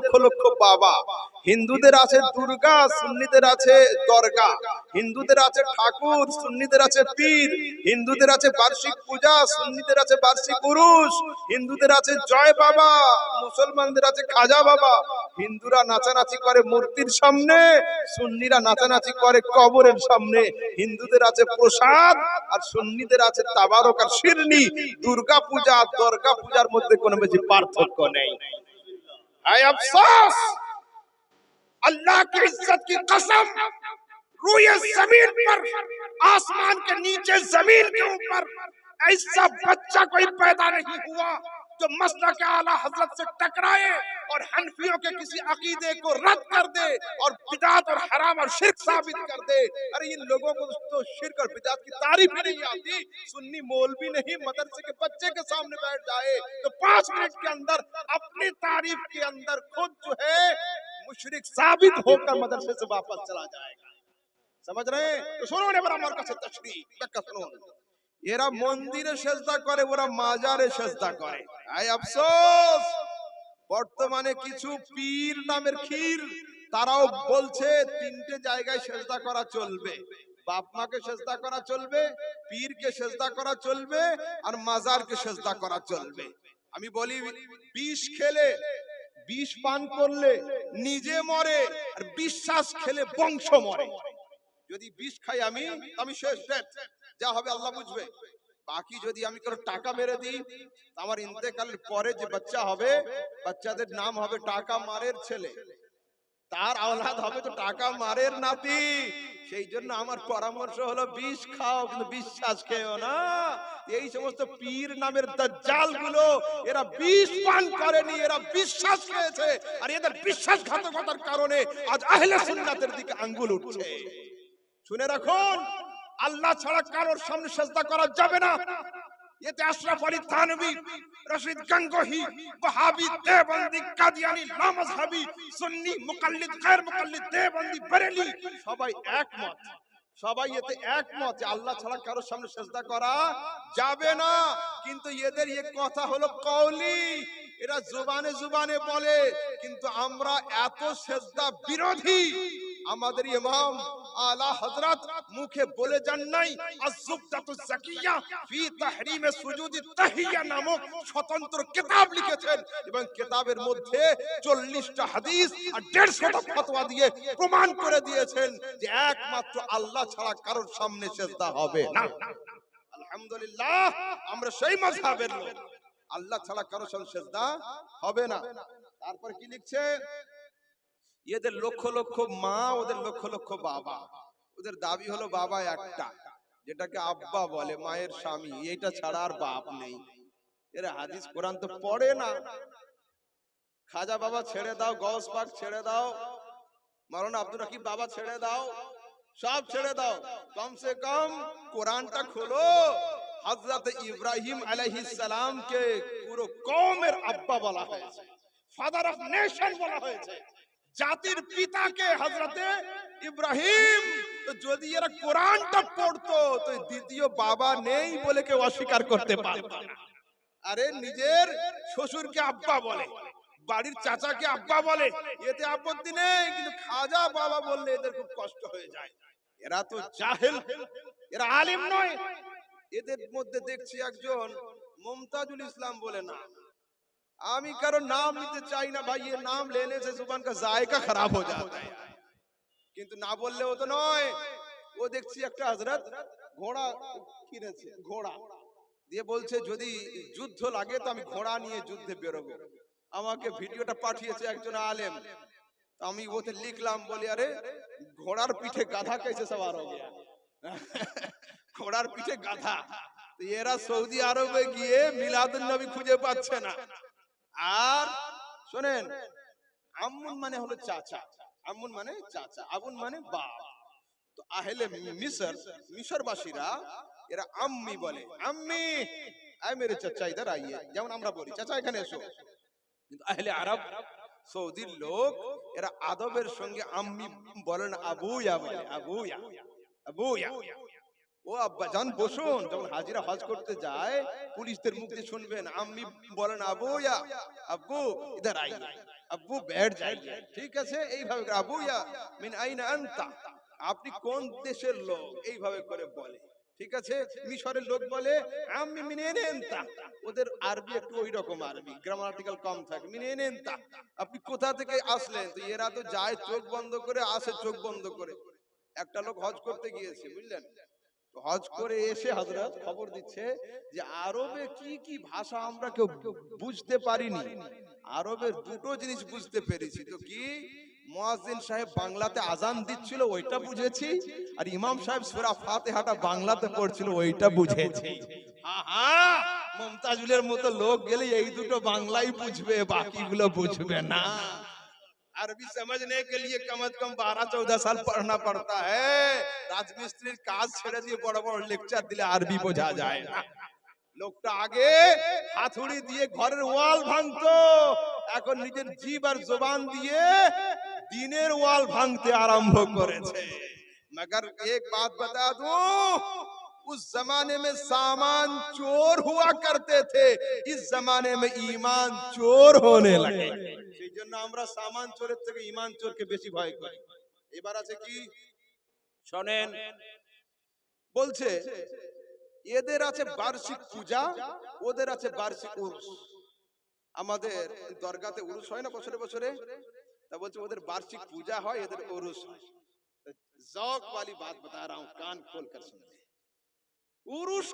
লক্ষ লক্ষ বাবা। হিন্দুদের আছে দুর্গা, সুন্নিদের আছে দরগা। হিন্দুদের আছে ঠাকুর, সুন্নিদের আছে পীর। হিন্দুদের আছে বার্ষিক পূজা, সুন্নিদের আছে বার্ষিক পুরুষ হিন্দুদের আছে জয় বাবা, মুসলমানদের আছে খাজা বাবা। হিন্দুরা নাচানাচি করে মূর্তির সামনে, সুন্নিরা নাচানাচি করে কবরের সামনে। হিন্দুদের আছে প্রসাদ আর সুন্নিদের আছে তাবারক আর শিরনি। দুর্গা পূজা দর্গা পূজার মধ্যে কোনো বেশি পার্থক্য নেই। اے افسوس! اللہ کی عزت کی قسم! روئے زمین پر، آسمان کے نیچے زمین کے اوپر ایسا بچہ کوئی پیدا نہیں ہوا جو مسئلہ کے اعلیٰ حضرت سے ٹکرائے۔ और हनफियों के किसी अकीदे को रद्द कर दे और बिदात और हराम और शिरक साबित कर दे अरे इन लोगों को तो शिरक और बिदात की तारीफ ही नहीं आती सुन्नी मौलवी नहीं मदरसे के बच्चे के सामने बैठ जाए तो पांच मिनट के अंदर अपनी तारीफ के अंदर खुद जो है मुशरिक साबित होकर मदरसे से वापस चला जाएगा समझ रहे हैं तो सुनो ने बड़ा আমার কাছে তশরিহ ব্যাখ্যা শুনুন এরা মন্দিরে সেজদা করে ওরা মাজারে সেজদা করে আয় আফসোস বর্তমানে কিছু পীর নামের ক্ষীর তারাও বলছে তিনটে জায়গায় সেজদা করা চলবে। বাপ মাকে সেজদা করা চলবে, পীরকে সেজদা করা চলবে, আর মাজারকে সেজদা করা চলবে। আমি বলি, বিষ খেলে, বিষ পান করলে নিজে মরে, আর বিশ্বাস খেলে বংশ মরে। যদি বিষ খাই আমি আমি শেষ। যা হবে আল্লাহ বুঝবে। বাকি যদি আমি কারও টাকা মেরে দিই আমার ইন্তেকালের পরে যে বাচ্চা হবে, বাচ্চাদের নাম হবে টাকা মারের ছেলে। তার আওলাদ হবে তো টাকা মারের নাতি। সেই জন্য আমার পরামর্শ হলো, বিষ খাও, কিন্তু বিশ্বাস খেও না। এই সমস্ত পীর নামের দাজ্জালগুলো এরা বিষ পান করেনি, এরা বিশ্বাস খেয়েছে। আর এদের বিশ্বাসঘাতকতার কারণে আজ আহলে সুন্নাতের দিকে আঙ্গুল উঠছে। শুনে রাখুন আল্লাহ ছাড়া কারোর সামনে সেজদা করা যাবে না। এতে আশরাফ আলী থানভী রশিদ গঙ্গোহি, ওয়াহাবি, দেওবন্দি, কাদিয়ানি, লামজহাবি, সুন্নি, মুকাল্লিদ গায়র মুকাল্লিদ, দেওবন্দি, বরেলি সবাই একমত। সবাই এতে একমত যে আল্লাহ ছাড়া কারোর সামনে সেজদা করা যাবে না। কিন্তু এদের এ কথা হলো কওলি। এরা জুবানে জুবানে বলে, কিন্তু আমরা এত সেজদা বিরোধী। আমাদের ইমাম আলা হযরত মুখে বলে যান নাই আজ-জুবদাতু যাকিয়া ফি তাহরিমে সুজুদি তাহিয়া নামক স্বতন্ত্র কিতাব লিখেছেন এবং কিতাবের মধ্যে চল্লিশটা হাদিস আর দেড়শোটা ফতোয়া দিয়ে প্রমাণ করে দিয়েছেন যে একমাত্র আল্লাহ ছাড়া কারোর সামনে সেজদা হবে না। আলহামদুলিল্লাহ, আমরা সেই মাযহাবের লোক। আল্লাহ ছাড়া কারোর সামনে সেজদা হবে না। তারপর কি লিখছে এদের লক্ষ লক্ষ মা, ওদের লক্ষ লক্ষ বাবা। ওদের দাবি হলো, বাবা একটা। যেটাকে আব্বা বলে, মায়ের স্বামী। এইটা ছাড়া আর বাপ নেই। এরা হাদিস কোরআন তো পড়ে না। খাজা বাবা ছেড়ে দাও গস পাক ছেড়ে দাও। মারণ আব্দুল রাকিব বাবা ছেড়ে দাও। সব ছেড়ে দাও। কমসে কম কোরআনটা খোলো। হযরত ইব্রাহিম আলাইহিস সালাম কে পুরো কওমের আব্বা বলা হয়েছে। ফাদার অফ নেশন বলা হয়েছে। জাতির পিতাকে হযরতে ইব্রাহিম যদি এরা কোরআনটা পড়তো, তো দ্বিতীয় বাবা নেই বলে কেউ অস্বীকার করতে পারতো না। আরে নিজের শ্বশুরকে আব্বা বলে, বাড়ির চাচাকে আব্বা বলে, এতে আপত্তি নেই, কিন্তু খাজা বাবা বললে এদের খুব কষ্ট হয়ে যায়। এরা তো জাহেল, এরা আলিম নয়। এদের মধ্যে দেখছি একজন মমতাজুল ইসলাম বলে না আমি কারও নাম নিতে চাই না ভাই এর নাম লেনে সে জুবান কা জায়কা খারাপ হয়ে যায় কিন্তু না বললে ও তো নয়, ও দেখছি একটা হযরত ঘোড়া কিনেছে, ঘোড়া। দিয়ে বলছে, যদি যুদ্ধ লাগে তো আমি ঘোড়া নিয়ে যুদ্ধে বেরোবো। আমাকে ভিডিওটা পাঠিয়েছে একজন আলেম। আমি ওতে লিখলাম, বলি, আরে, ঘোড়ার পিঠে গাধা কেসে সবার হো ঘোড়ার পিঠে গাধা। এরা সৌদি আরবে গিয়ে মিলাদুল নবী খুঁজে পাচ্ছে না। আর শোনেন আম্মুন মানে হলো চাচা আম্মুন মানে চাচা আবুন মানে বাপ। তো আহলে মিশর মিশরবাসীরা এরা আম্মি বলে, আম্মি, আয় মেরে চাচা ইধার আইয়ে, যেমন আমরা বলি, চাচা এখানে এসো। কিন্তু আহলে আরব, সৌদির লোক, এরা আদবের সঙ্গে আম্মি বলেন, আবুয়া বলে, আবুয়া আবুয়া। ও আব্বা, যান, বসুন। যখন হাজিরা হজ করতে যায়, পুলিশদের মুখ দিয়ে শুনবেন আমি বলেন, আবু, ইয়া, আব্বু ইধার আই আব্বু ব্যাট যাই, ঠিক আছে? এইভাবে আবু, ইয়া, মিন আইনা আনতা, আপনি কোন দেশের লোক? এইভাবে করে বলে, ঠিক আছে? মিশরের লোক বলে আমি মিনে নেনতা। ওদের আরবি একটু ওই রকম আরবি, গ্রামাটিক্যাল কম থাকে, মিনে নেনতা, আপনি কোথা থেকে আসলেন? তো এরা তো যায় চোখ বন্ধ করে, আসে চোখ বন্ধ করে। একটা লোক হজ করতে গিয়েছে, বুঝলেন? হজ করে এসে হযরত খবর দিচ্ছে যে আরবে কি কি ভাষা আমরা কেউ বুঝতে পারিনি। আরবের দুটো জিনিস বুঝতে পেরেছি। তো কি? মুয়াজ্জিন সাহেব বাংলাতে আজান দিচ্ছিল, ওইটা বুঝেছি। আর ইমাম সাহেব সূরা ফাতিহাটা বাংলাতে পড়ছিল, ওইটা বুঝেছি। মমতাজুলের মতো লোক গেলে এই দুটো বাংলাই বুঝবে, বাকিগুলো বুঝবে না। अरबी समझने के लिए कम से कम बारह चौदह साल पढ़ना पड़ता है রাজমিস্ত্রির কাজ ছেড়ে দিয়ে বড় বড় লেকচার দিলে আরবি বোঝা যায় না লোকটা আগে হাতুড়ি দিয়ে ঘরের ওয়াল ভাঙতো এখন নিজের জিভ আর জবান দিয়ে দিনের ওয়াল ভাঙতে আরম্ভ করেছে मगर एक बात बता दूं उस जमाने में सामान चोर हुआ करते थे इस जमाने में ईमान चोर होने लगे সেই জন্য আমরা সামান চোরের থেকে ইমান চোরকে বেশি ভয় করি এবার আছে কি শোনেন বলছে এদের আছে বার্ষিক পূজা ওদের আছে বার্ষিক উরুস আমাদের দরগাতে উরুস হয় না বছরে বছরে তা বলছে ওদের বার্ষিক পূজা হয় এদের উরুস হয় জক वाली बात बता रहा हूं कान खोल कर सुन ले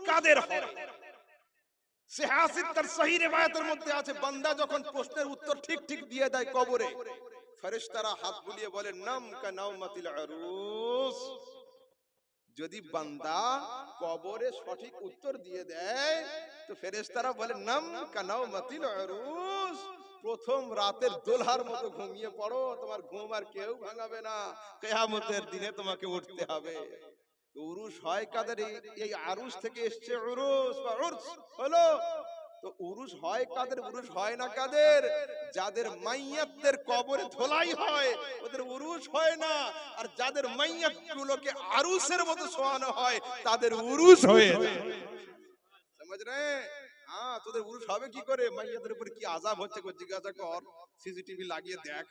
কাদের হয়? তার সহি মধ্যে আছে, বান্দা যখন প্রশ্নের উত্তর ঠিক ঠিক দিয়ে দেয় কবরে, ফেরেশতারা হাত বুলিয়ে বলে, নাম কা নাওমাতিল উরুস। যদি বান্দা কবরে সঠিক উত্তর দিয়ে দেয়, তো ফেরেশতারা বলে, নাম কা নাওমাতিল উরুস। প্রথম রাতের দোলহার মতো ঘুমিয়ে পড়ো, তোমার ঘুম আর কেউ ভাঙাবে না, কেয়ামতের দিনে তোমাকে উঠতে হবে। হয় কাদের? এই থেকে এসছে বা হলো? তো হয় কাদের? হয় না কাদের? যাদের মাইয়াতের কবরে ধোলাই হয়, ওদের উরুস হয় না। আর যাদের মাইয়াত গুলোকে আরুসের মতো শোয়ানো হয়, তাদের উরুস হয়ে যায়। রে? হ্যাঁ তোদের উরুস হবে কি করে? মাইয়াতের উপর কি আজাব হচ্ছে জিজ্ঞাসা কর। সিসিটিভি লাগিয়ে দেখ।